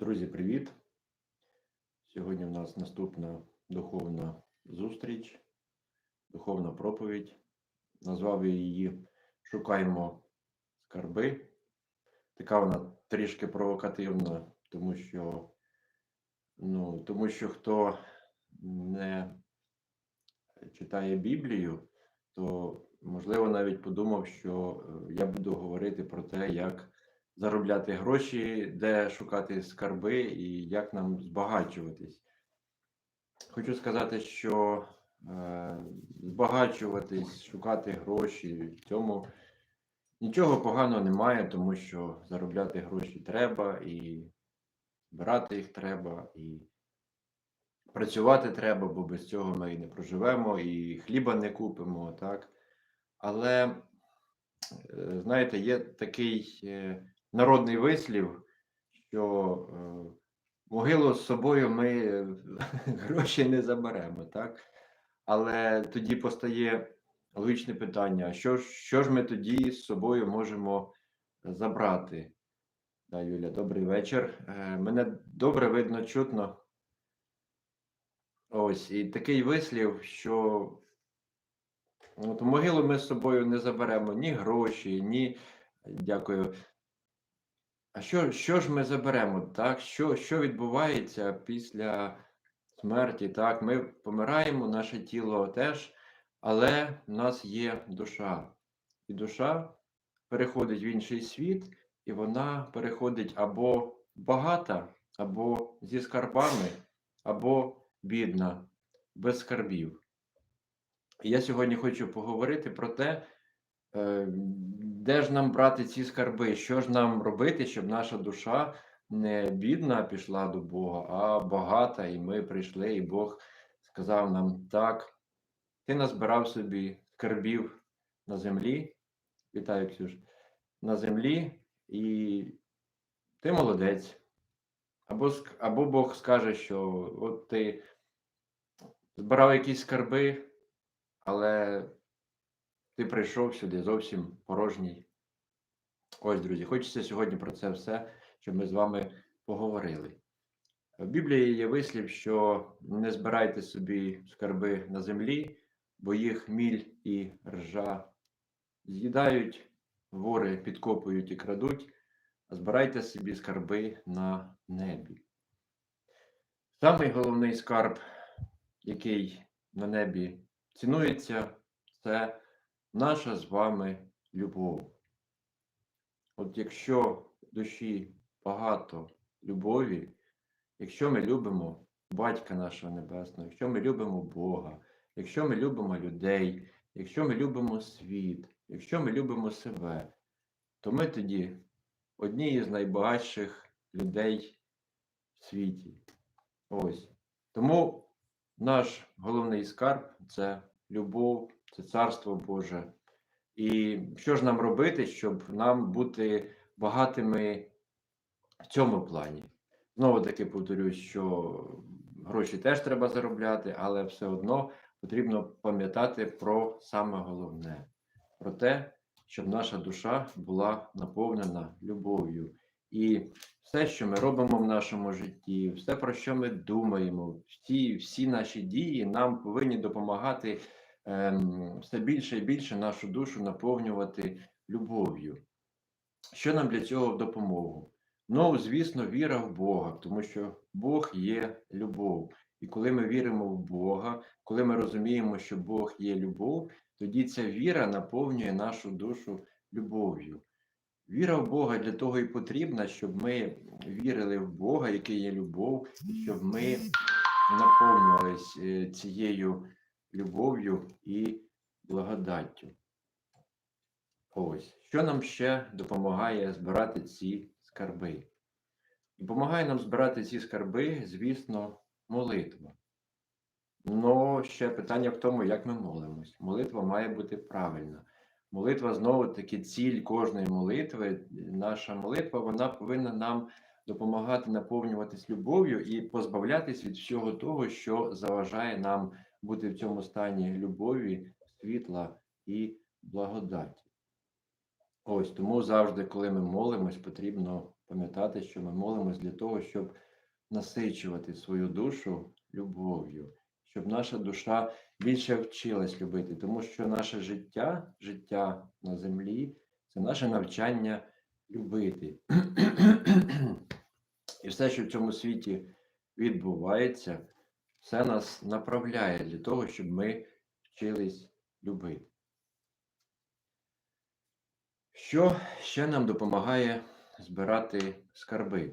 Друзі, привіт! Сьогодні в нас наступна духовна зустріч, духовна проповідь. Назвав я її Шукаємо скарби. Така вона трішки провокативна, тому що, ну, тому що хто не читає Біблію, то можливо навіть подумав, що е, я буду говорити про те, як заробляти гроші, де шукати скарби і як нам збагачуватись. Хочу сказати, що е, збагачуватись, шукати гроші, в цьому нічого поганого немає, тому що заробляти гроші треба, і збирати їх треба, і працювати треба, бо без цього ми і не проживемо, і хліба не купимо, так? Але, е, знаєте, є такий е, народний вислів, що е, могилу з собою ми е, гроші не заберемо, так? Але тоді постає логічне питання: що що ж ми тоді з собою можемо забрати? Да, Юля, добрий вечір. Е, Мене добре видно, чутно. Ось, і такий вислів, що от, в могилу ми з собою не заберемо ні гроші, ні. Дякую. А що, що ж ми заберемо? Так? Що, що відбувається після смерті? Так, ми помираємо, наше тіло теж, але в нас є душа. І душа переходить в інший світ, і вона переходить або багата, або зі скарбами, або бідна, без скарбів. І я сьогодні хочу поговорити про те, де ж нам брати ці скарби, що ж нам робити, щоб наша душа не бідна пішла до Бога, а багата, і ми прийшли, і Бог сказав нам так, ти назбирав собі скарбів на землі. Вітаю, Ксюш, на землі, і ти молодець. Або, або Бог скаже, що от ти збирав якісь скарби, але ти прийшов сюди зовсім порожній. Ось, друзі, хочеться сьогодні про це все, щоб ми з вами поговорили. В Біблії є вислів, що не збирайте собі скарби на землі, бо їх міль і ржа з'їдають, вори підкопують і крадуть, а збирайте собі скарби на небі. Самий головний скарб, який на небі цінується, це наша з вами любов. От якщо в душі багато любові, якщо ми любимо Батька нашого Небесного, якщо ми любимо Бога, якщо ми любимо людей, якщо ми любимо світ, якщо ми любимо себе, то ми тоді одні із найбагатших людей в світі. Ось. Тому наш головний скарб це любов, це царство Боже. І що ж нам робити, щоб нам бути багатими в цьому плані? Знову таки повторюсь, що гроші теж треба заробляти, але все одно потрібно пам'ятати про саме головне: про те, щоб наша душа була наповнена любов'ю. І все, що ми робимо в нашому житті, все, про що ми думаємо, всі, всі наші дії нам повинні допомагати все більше і більше нашу душу наповнювати любов'ю. Що нам для цього в допомогу? Ну, звісно, віра в Бога, тому що Бог є любов. І коли ми віримо в Бога, коли ми розуміємо, що Бог є любов, тоді ця віра наповнює нашу душу любов'ю. Віра в Бога для того і потрібна, щоб ми вірили в Бога, який є любов, і щоб ми наповнювались е, цією любов'ю і благодаттю. Ось, що нам ще допомагає збирати ці скарби? Допомагає нам збирати ці скарби, звісно, молитва. Ну, ще питання в тому, як ми молимось. Молитва має бути правильна. Молитва знову таки ціль кожної молитви. Наша молитва вона повинна нам допомагати наповнюватись любов'ю і позбавлятись від всього того, що заважає нам бути в цьому стані любові, світла і благодаті. Ось тому завжди, коли ми молимось, потрібно пам'ятати, що ми молимось для того, щоб насичувати свою душу любов'ю, щоб наша душа більше вчилась любити, тому що наше життя, життя на землі це наше навчання любити. І все, що в цьому світі відбувається, все нас направляє для того, щоб ми вчились любити. Що ще нам допомагає збирати скарби?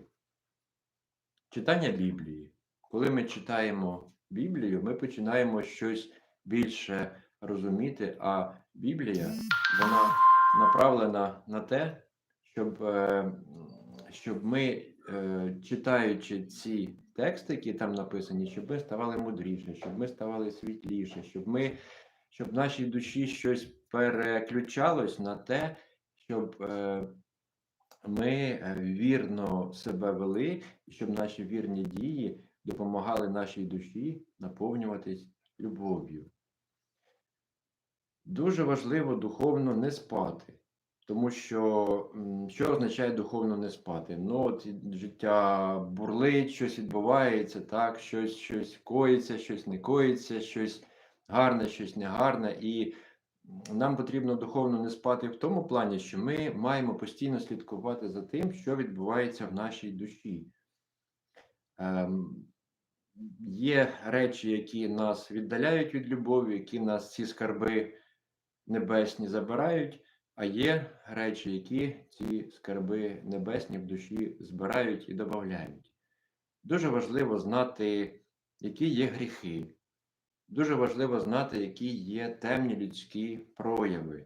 Читання Біблії. Коли ми читаємо Біблію, ми починаємо щось більше розуміти, а Біблія вона направлена на те, щоб, е, щоб ми, е, читаючи ці тексти, які там написані, щоб ми ставали мудріше, щоб ми ставали світліше, щоб ми, щоб нашій душі щось переключалось на те, щоб е, ми е, вірно себе вели, і щоб наші вірні дії допомагали нашій душі наповнюватись любов'ю. Дуже важливо духовно не спати, тому що що означає духовно не спати? Ну, от життя бурлить, щось відбувається, так, щось, щось коїться, щось не коїться, щось гарне, щось негарне. І нам потрібно духовно не спати в тому плані, що ми маємо постійно слідкувати за тим, що відбувається в нашій душі. Ем, є речі, які нас віддаляють від любові, які нас ці скарби небесні забирають, а є речі, які ці скарби небесні в душі збирають і додають. Дуже важливо знати, які є гріхи. Дуже важливо знати, які є темні людські прояви.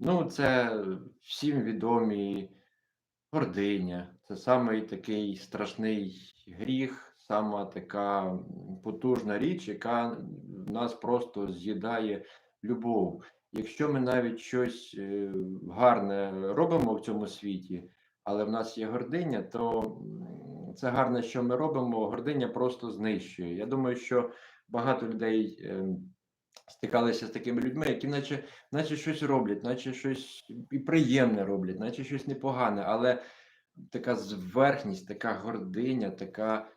Ну, це всім відомі гординя. Це самий такий страшний гріх, сама така потужна річ, яка нас просто з'їдає любов. Якщо ми навіть щось е, гарне робимо в цьому світі, але в нас є гординя, то це гарне, що ми робимо, гординя просто знищує. Я думаю, що багато людей е, стикалися з такими людьми, які наче, наче щось роблять, наче щось і приємне роблять, наче щось непогане, але така зверхність, така гординя, така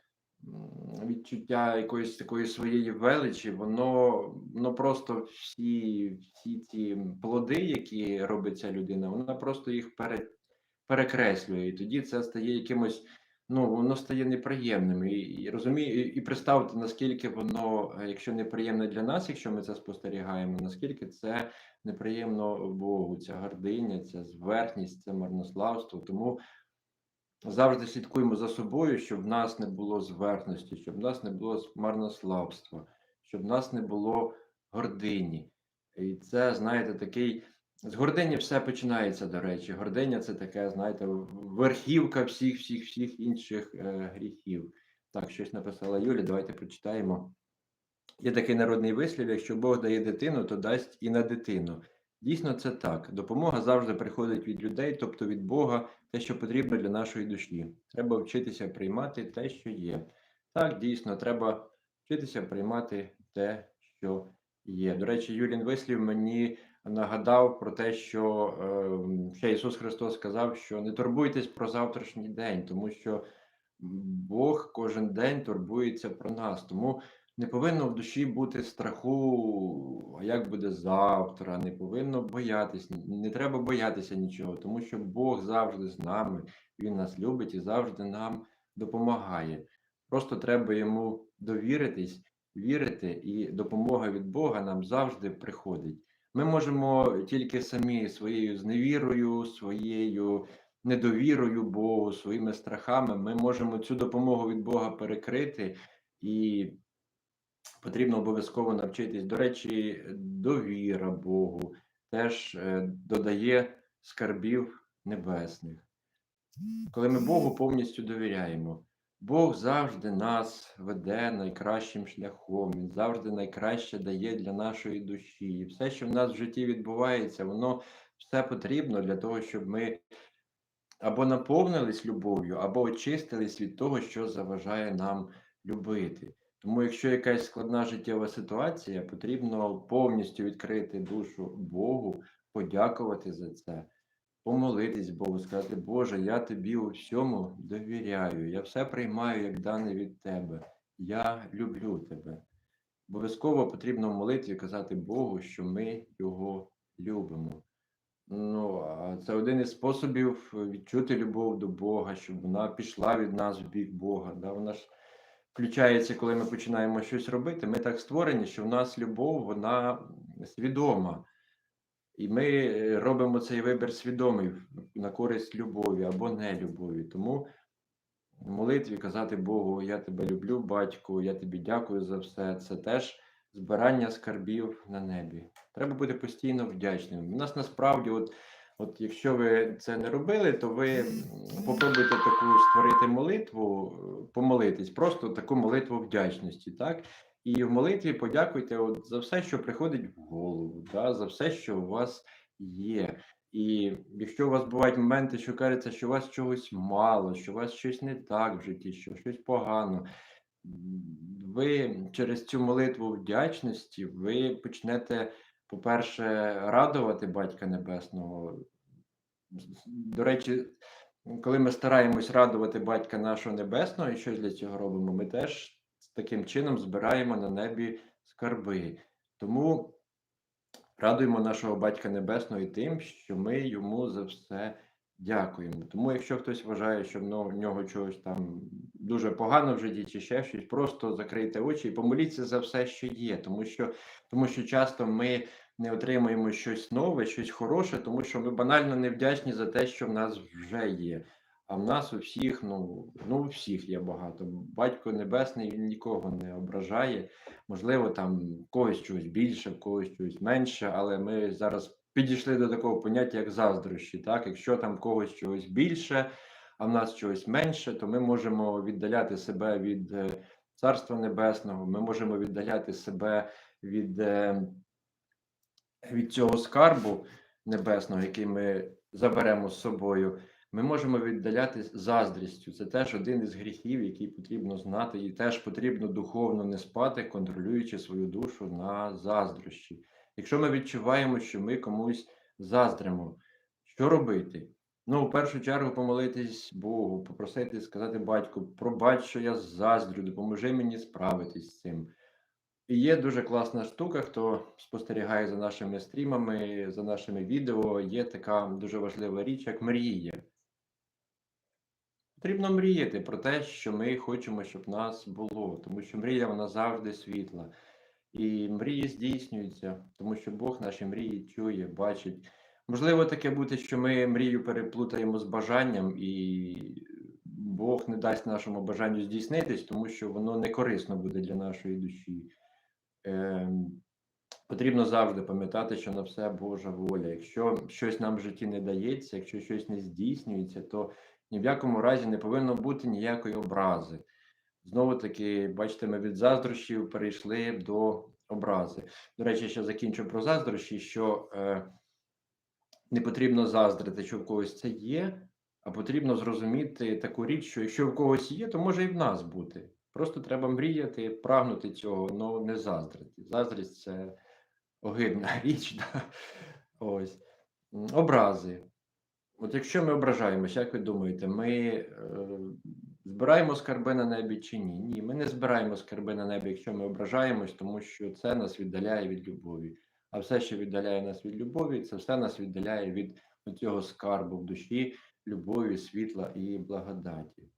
відчуття якоїсь такої своєї величі, воно, воно просто всі, всі ці плоди, які робить ця людина, вона просто їх пере, перекреслює. І тоді це стає якимось ну, воно стає неприємним. І, і розумію, і, і представте, наскільки воно, е, якщо неприємне для нас, якщо ми це спостерігаємо, наскільки це неприємно Богу, ця гординя, ця зверхність, це марнославство. Тому завжди слідкуємо за собою, щоб в нас не було зверхності, щоб в нас не було марнославства, щоб в нас не було гордині. І це, знаєте, такий. З гордині все починається, до речі. Гординя це таке, знаєте, верхівка всіх, всіх, всіх інших е, гріхів. Так, щось написала Юля, давайте прочитаємо. Є такий народний вислів: якщо Бог дає дитину, то дасть і на дитину. Дійсно, це так. Допомога завжди приходить від людей, тобто від Бога, те, що потрібно для нашої душі. Треба вчитися приймати те, що є. Так, дійсно, треба вчитися приймати те, що є. До речі, Юлін вислів мені нагадав про те, що е, ще Ісус Христос сказав, що не турбуйтесь про завтрашній день, тому що Бог кожен день турбується про нас. Тому не повинно в душі бути страху, а як буде завтра, не повинно боятись, не треба боятися нічого, тому що Бог завжди з нами, Він нас любить і завжди нам допомагає. Просто треба йому довіритись, вірити, і допомога від Бога нам завжди приходить. Ми можемо тільки самі своєю зневірою, своєю недовірою Богу, своїми страхами, ми можемо цю допомогу від Бога перекрити, і потрібно обов'язково навчитись. До речі, довіра Богу теж е, додає скарбів небесних. Коли ми Богу повністю довіряємо, Бог завжди нас веде найкращим шляхом, Він завжди найкраще дає для нашої душі. І все, що в нас в житті відбувається, воно все потрібно для того, щоб ми або наповнились любов'ю, або очистились від того, що заважає нам любити. Тому, якщо якась складна життєва ситуація, потрібно повністю відкрити душу Богу, подякувати за це, помолитись Богу, сказати, Боже, я тобі у всьому довіряю, я все приймаю як дане від Тебе. Я люблю тебе. Обов'язково потрібно в молитві казати Богу, що ми його любимо. Ну, це один із способів відчути любов до Бога, щоб вона пішла від нас в бік Бога. Да? Вона ж включається, коли ми починаємо щось робити. Ми так створені, що в нас любов, вона свідома. І ми е, робимо цей вибір свідомий на користь любові або нелюбові. Тому в молитві казати Богу, я тебе люблю, батьку, я тобі дякую за все. Це теж збирання скарбів на небі. Треба бути постійно вдячним. У нас насправді, от, от якщо ви це не робили, то ви попробуйте таку створити молитву, е, помолитись, просто таку молитву вдячності. так? І в молитві подякуйте от за все, що приходить в голову, да? за все, що у вас є. І якщо у вас бувають моменти, що кажеться, що у вас чогось мало, що у вас щось не так в житті, що щось погано, ви через цю молитву вдячності ви почнете, по-перше, радувати Батька Небесного. До речі, коли ми стараємось радувати Батька нашого Небесного і щось для цього робимо, ми теж таким чином збираємо на небі скарби. Тому радуємо нашого Батька Небесного і тим, що ми йому за все дякуємо. Тому, якщо хтось вважає, що в нього чогось там дуже погано в житті чи ще щось, просто закрийте очі і помоліться за все, що є, тому що, тому що часто ми не отримуємо щось нове, щось хороше, тому що ми банально не вдячні за те, що в нас вже є. А в нас у всіх, ну, ну у всіх є багато. Батько Небесний він нікого не ображає. Можливо, там когось чогось більше, когось чогось менше, але ми зараз підійшли до такого поняття, як заздрощі. Так? Якщо там когось чогось більше, а в нас чогось менше, то ми можемо віддаляти себе від е, Царства Небесного, ми можемо віддаляти себе від, е, від цього скарбу небесного, який ми заберемо з собою. Ми можемо віддаляти заздрістю. Це теж один із гріхів, який потрібно знати, і теж потрібно духовно не спати, контролюючи свою душу на заздрощі. Якщо ми відчуваємо, що ми комусь заздримо, що робити? Ну, в першу чергу, помолитись Богу, попросити сказати батьку, пробач, що я заздрю, допоможи мені справитись з цим. І є дуже класна штука, хто спостерігає за нашими стрімами, за нашими відео, є така дуже важлива річ, як мрія. Потрібно мріяти про те, що ми хочемо, щоб нас було, тому що мрія вона завжди світла. І мрії здійснюються, тому що Бог наші мрії чує, бачить. Можливо, таке бути, що ми мрію переплутаємо з бажанням, і Бог не дасть нашому бажанню здійснитись, тому що воно не корисно буде для нашої душі. Ем, Потрібно завжди пам'ятати, що на все Божа воля. Якщо щось нам в житті не дається, якщо щось не здійснюється, то ні в якому разі не повинно бути ніякої образи. Знову таки, бачите, ми від заздрощів перейшли до образи. До речі, ще закінчу про заздрощі, що е, не потрібно заздрити, що в когось це є, а потрібно зрозуміти таку річ, що якщо в когось є, то може і в нас бути. Просто треба мріяти, прагнути цього, але не заздрити. Заздрість це огидна річ. Да? Ось. Образи. От якщо ми ображаємося, як ви думаєте, ми е, збираємо скарби на небі чи ні? Ні, ми не збираємо скарби на небі, якщо ми ображаємось, тому що це нас віддаляє від любові. А все, що віддаляє нас від любові, це все нас віддаляє від цього скарбу в душі, любові, світла і благодаті.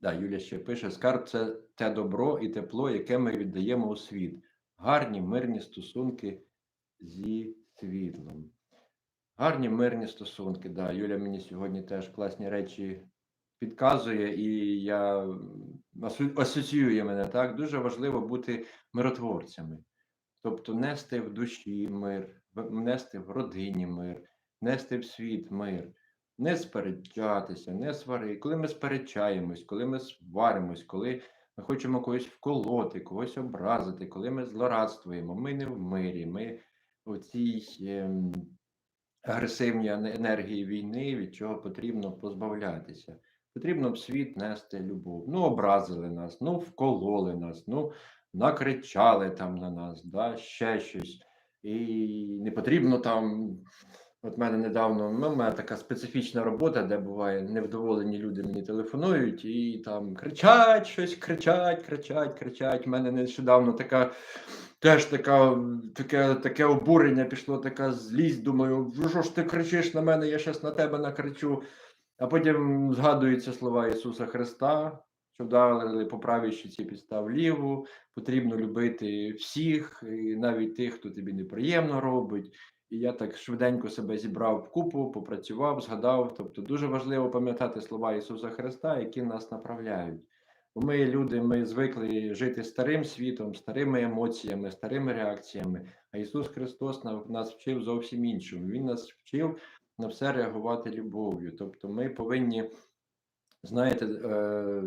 Да, Юля ще пише: скарб це те добро і тепло, яке ми віддаємо у світ. Гарні мирні стосунки зі світлом. Гарні мирні стосунки. Да, Юля мені сьогодні теж класні речі підказує, і я асоціює мене так. Дуже важливо бути миротворцями. Тобто нести в душі мир, нести в родині мир, нести в світ мир, не сперечатися, не сварити. Коли ми сперечаємось, коли ми сваримось, коли ми хочемо когось вколоти, когось образити, коли ми злорадствуємо, ми не в мирі, ми у цій ем, агресивній енергії війни, від чого потрібно позбавлятися. Потрібно в світ нести любов. Ну, образили нас, ну, вкололи нас, ну, накричали там на нас, да, ще щось. І не потрібно там От мене недавно ну, мене така специфічна робота, де буває невдоволені люди мені телефонують і там кричать щось, кричать, кричать, кричать. У мене нещодавно така теж така, таке, таке обурення пішло, така злість. Думаю, «Ну, що ж ти кричиш на мене, я зараз на тебе накричу. А потім згадуються слова Ісуса Христа, що дали по правій щиці підстав ліву, потрібно любити всіх, і навіть тих, хто тобі неприємно робить. І я так швиденько себе зібрав в купу, попрацював, згадав. Тобто дуже важливо пам'ятати слова Ісуса Христа, які нас направляють. Бо ми люди, ми звикли жити старим світом, старими емоціями, старими реакціями. А Ісус Христос нас вчив зовсім іншому. Він нас вчив на все реагувати любов'ю. Тобто ми повинні, знаєте, е,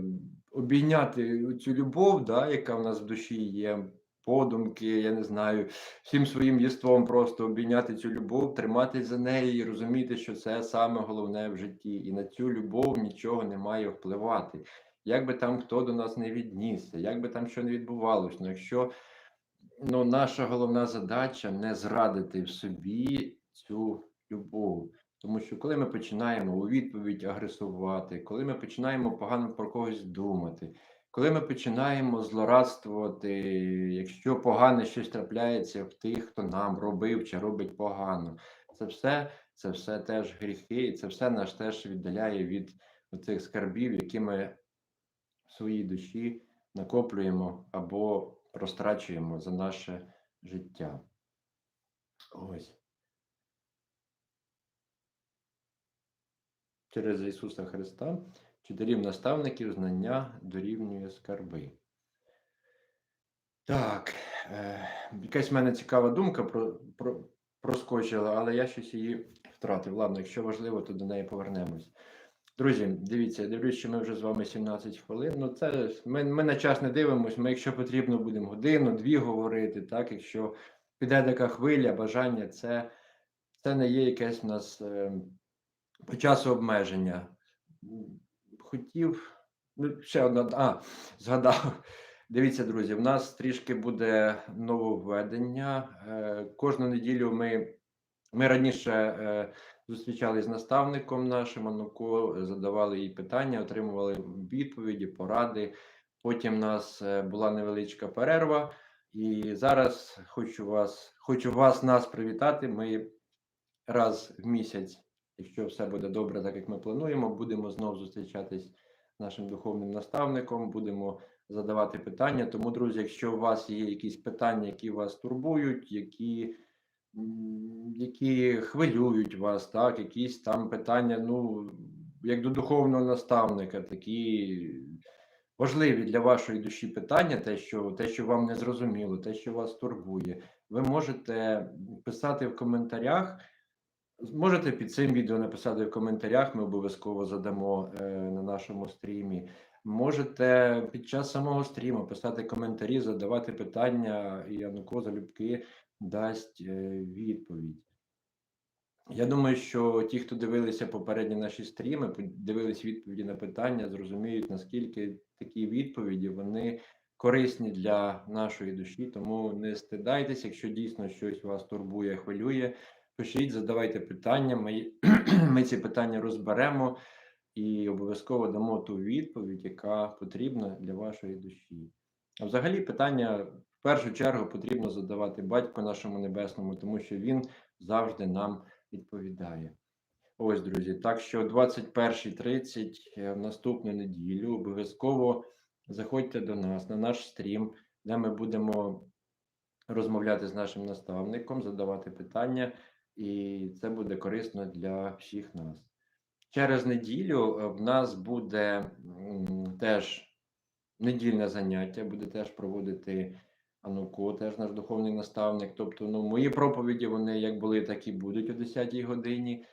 обійняти цю любов, да, яка в нас в душі є, подумки, я не знаю, всім своїм єством просто обійняти цю любов, триматись за неї і розуміти, що це саме головне в житті. І на цю любов нічого не має впливати. Як би там хто до нас не віднісся, як би там що не відбувалося, ну якщо ну, наша головна задача не зрадити в собі цю любов. Тому що коли ми починаємо у відповідь агресувати, коли ми починаємо погано про когось думати, коли ми починаємо злорадствувати, якщо погане щось трапляється в тих, хто нам робив чи робить погано, це все, це все теж гріхи, і це все нас теж віддаляє від цих скарбів, які ми в своїй душі накоплюємо або розтрачуємо за наше життя. Ось. Через Ісуса Христа чотирів наставників знання дорівнює скарби. Так, е, якась в мене цікава думка про, про, проскочила, але я щось її втратив. Ладно, якщо важливо, то до неї повернемось. Друзі, дивіться, я дивлюсь, що ми вже з вами 17 хвилин. Ну, це ми, ми на час не дивимося. Ми, якщо потрібно, будемо годину, дві говорити. Так, якщо піде така хвиля, бажання, це, це не є якесь в нас е, по часу обмеження. Хотів, ну, ще одна, а, згадав. Дивіться, друзі, в нас трішки буде нововведення. Е, кожну неділю ми, ми раніше. Е, зустрічались з наставником нашим Ануко, задавали їй питання, отримували відповіді, поради. Потім у нас е, була невеличка перерва, і зараз хочу вас, хочу вас нас привітати. Ми раз в місяць, якщо все буде добре, так як ми плануємо, будемо знову зустрічатись з нашим духовним наставником, будемо задавати питання. Тому, друзі, якщо у вас є якісь питання, які вас турбують, які які хвилюють вас, так, якісь там питання, ну, як до духовного наставника, такі важливі для вашої душі питання, те, що, те, що вам не зрозуміло, те, що вас турбує, ви можете писати в коментарях. Можете під цим відео написати в коментарях, ми обов'язково задамо е, на нашому стрімі. Можете під час самого стріму писати коментарі, задавати питання, і Януко залюбки дасть е, відповідь. Я думаю, що ті, хто дивилися попередні наші стріми, дивились відповіді на питання, зрозуміють, наскільки такі відповіді вони корисні для нашої душі. Тому не стидайтеся, якщо дійсно щось вас турбує, хвилює. Пишіть, задавайте питання. Ми, ми ці питання розберемо і обов'язково дамо ту відповідь, яка потрібна для вашої душі. А взагалі, питання в першу чергу потрібно задавати батьку нашому небесному, тому що він завжди нам відповідає. Ось, друзі. Так що 21.30 е, в наступну неділю обов'язково заходьте до нас на наш стрім, де ми будемо розмовляти з нашим наставником, задавати питання, і це буде корисно для всіх нас. Через неділю е, в нас буде теж недільне заняття, буде теж проводити Ануко, теж наш духовний наставник. Тобто, ну, мої проповіді вони як були, так і будуть о 10-й годині.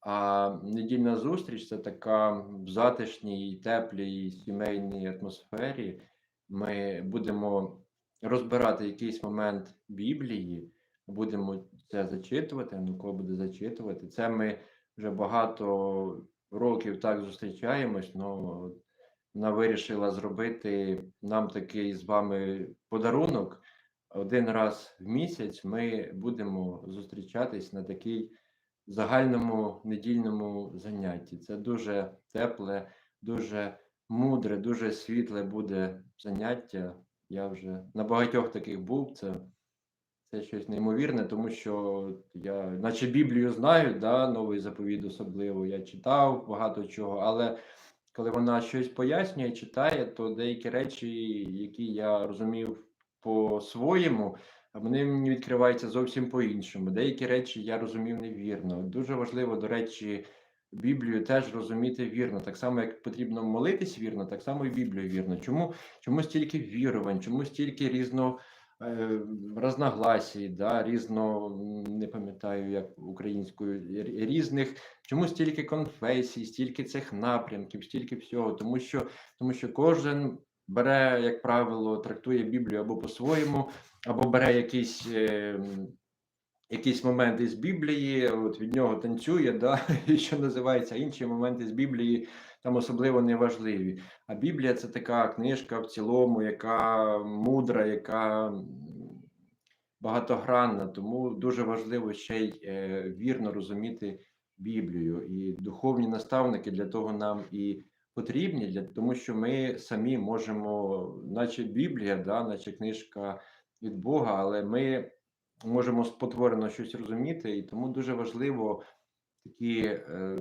А недільна зустріч це така в затишній, теплій сімейній атмосфері. Ми будемо розбирати якийсь момент Біблії, будемо це зачитувати, Ануко буде зачитувати. Це ми вже багато років так зустрічаємось, але вона вирішила зробити нам такий з вами подарунок. Один раз в місяць ми будемо зустрічатись на такий загальному недільному занятті. Це дуже тепле, дуже мудре, дуже світле буде заняття. Я вже на багатьох таких був. Це, це щось неймовірне, тому що я, наче Біблію знаю, да, новий заповіт особливо. Я читав багато чого, але коли вона щось пояснює, читає, то деякі речі, які я розумів по-своєму, вони мені відкриваються зовсім по-іншому. Деякі речі я розумів невірно. Дуже важливо, до речі, Біблію теж розуміти вірно. Так само, як потрібно молитись вірно, так само і Біблію вірно. Чому, чому стільки вірувань, чому стільки різно е, разногласій, да, різно, не пам'ятаю, як українською, різних, чому стільки конфесій, стільки цих напрямків, стільки всього, тому що, тому що кожен бере, як правило, трактує Біблію або по-своєму, або бере якісь. е, Якісь моменти з Біблії, от від нього танцює, да, і що називається, інші моменти з Біблії там особливо не важливі. А Біблія це така книжка в цілому, яка мудра, яка багатогранна, тому дуже важливо ще й е, вірно розуміти Біблію. І духовні наставники для того нам і потрібні, для, тому що ми самі можемо, наче Біблія, да, наче книжка від Бога, але ми можемо спотворено щось розуміти, і тому дуже важливо такі е,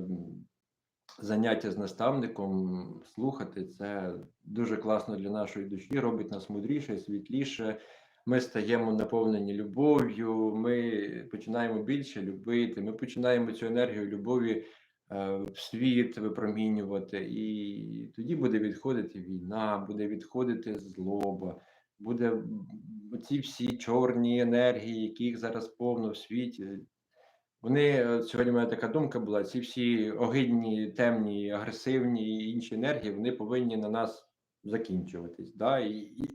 заняття з наставником слухати. Це дуже класно для нашої душі, робить нас мудріше, світліше. Ми стаємо наповнені любов'ю, ми починаємо більше любити, ми починаємо цю енергію любові е, в світ випромінювати, і тоді буде відходити війна, буде відходити злоба, буде ці всі чорні енергії, яких зараз повно в світі. Вони е, сьогодні в мене така думка була: ці всі огидні, темні, агресивні і інші енергії вони повинні на нас закінчуватись, да? і, і,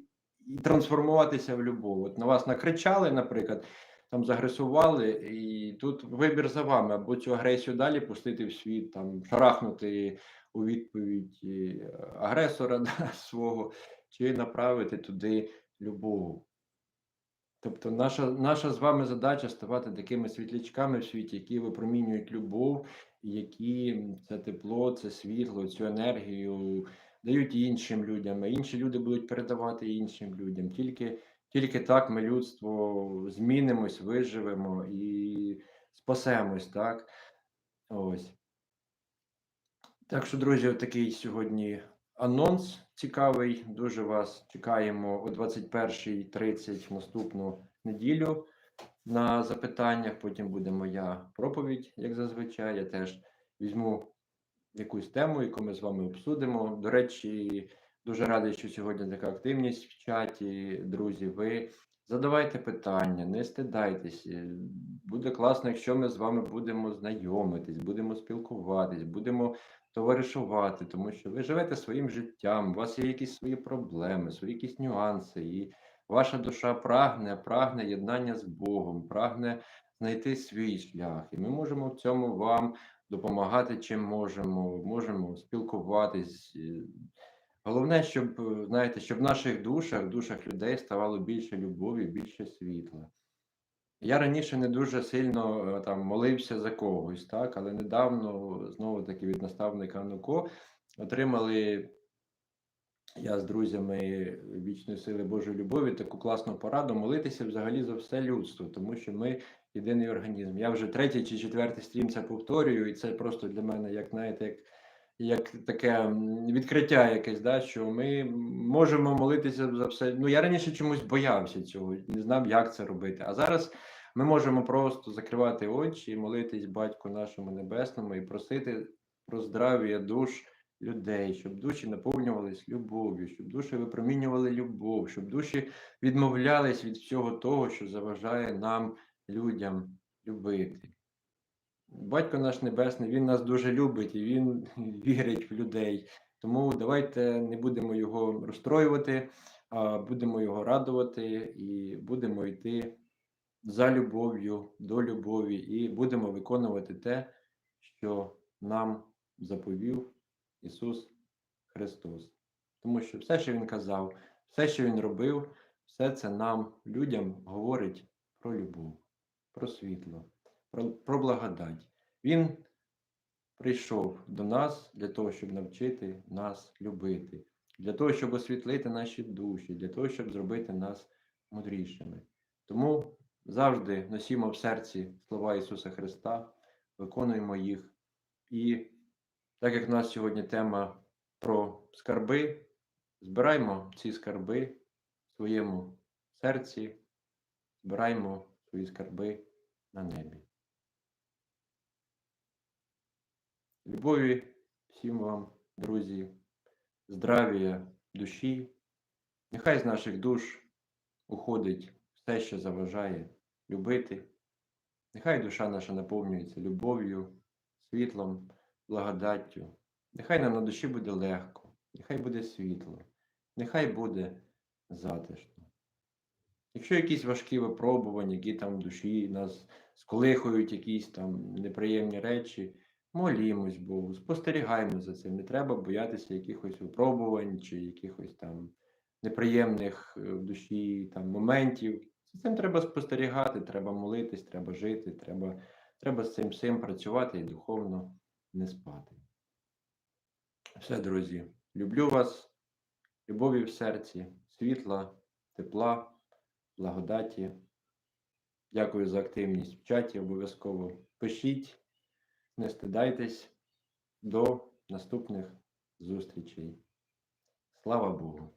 і трансформуватися в любов. От на вас накричали, наприклад, там загресували, і тут вибір за вами, або цю агресію далі пустити в світ, там шарахнути у відповідь е, агресора да, свого, чи направити туди любов. Тобто наша, наша з вами задача ставати такими світлячками в світі, які випромінюють любов, які це тепло, це світло, цю енергію дають іншим людям, а інші люди будуть передавати іншим людям. Тільки, тільки так ми людство змінимось, виживемо і спасемось, так? Ось. Так що, друзі, такий сьогодні анонс цікавий. Дуже вас чекаємо о 21.30 в наступну неділю на запитаннях. Потім буде моя проповідь, як зазвичай. Я теж візьму якусь тему, яку ми з вами обсудимо. До речі, дуже радий, що сьогодні така активність в чаті. Друзі, ви задавайте питання, не стидайтесь. Буде класно, якщо ми з вами будемо знайомитись, будемо спілкуватись, будемо товаришувати, тому що ви живете своїм життям, у вас є якісь свої проблеми, свої якісь нюанси, і ваша душа прагне, прагне єднання з Богом, прагне знайти свій шлях. І ми можемо в цьому вам допомагати чим можемо, можемо спілкуватись. Головне, щоб, знаєте, щоб в наших душах, душах людей ставало більше любові, більше світла. Я раніше не дуже сильно е, там молився за когось, так, але недавно знову таки від наставника Нуко отримали я з друзями вічної сили Божої любові таку класну пораду молитися взагалі за все людство, тому що ми єдиний організм. Я вже третій чи четвертий стрім це повторюю, і це просто для мене, як знаєте, як. Як таке відкриття якесь, да, що ми можемо молитися за все. Ну я раніше чомусь боявся цього, не знав, як це робити. А зараз ми можемо просто закривати очі і молитись Батьку нашому Небесному і просити про здрав'я душ людей, щоб душі наповнювались любов'ю, щоб душі випромінювали любов, щоб душі відмовлялись від всього того, що заважає нам, людям, любити. Батько наш Небесний, Він нас дуже любить і Він вірить в людей. Тому давайте не будемо його розстроювати, а будемо його радувати і будемо йти за любов'ю, до любові, і будемо виконувати те, що нам заповів Ісус Христос. Тому що все, що Він казав, все, що Він робив, все це нам, людям, говорить про любов, про світло, про, про благодать. Він прийшов до нас для того, щоб навчити нас любити, для того, щоб освітлити наші душі, для того, щоб зробити нас мудрішими. Тому завжди носімо в серці слова Ісуса Христа, виконуємо їх. І так як в нас сьогодні тема про скарби, збираймо ці скарби в своєму серці, збираймо свої скарби на небі. Любові всім вам, друзі, здравія душі. Нехай з наших душ уходить все, що заважає любити. Нехай душа наша наповнюється любов'ю, світлом, благодаттю. Нехай нам на душі буде легко, нехай буде світло, нехай буде затишно. Якщо якісь важкі випробування, які там в душі нас сколихують якісь там неприємні речі, молімось Богу, спостерігаємо за цим. Не треба боятися якихось випробувань чи якихось там неприємних е, в душі там, моментів. За цим треба спостерігати, треба молитись, треба жити, треба, треба з цим всім працювати і духовно не спати. Все, друзі, люблю вас, любові в серці, світла, тепла, благодаті. Дякую за активність в чаті. Обов'язково пишіть, не стидайтесь. До наступних зустрічей. Слава Богу!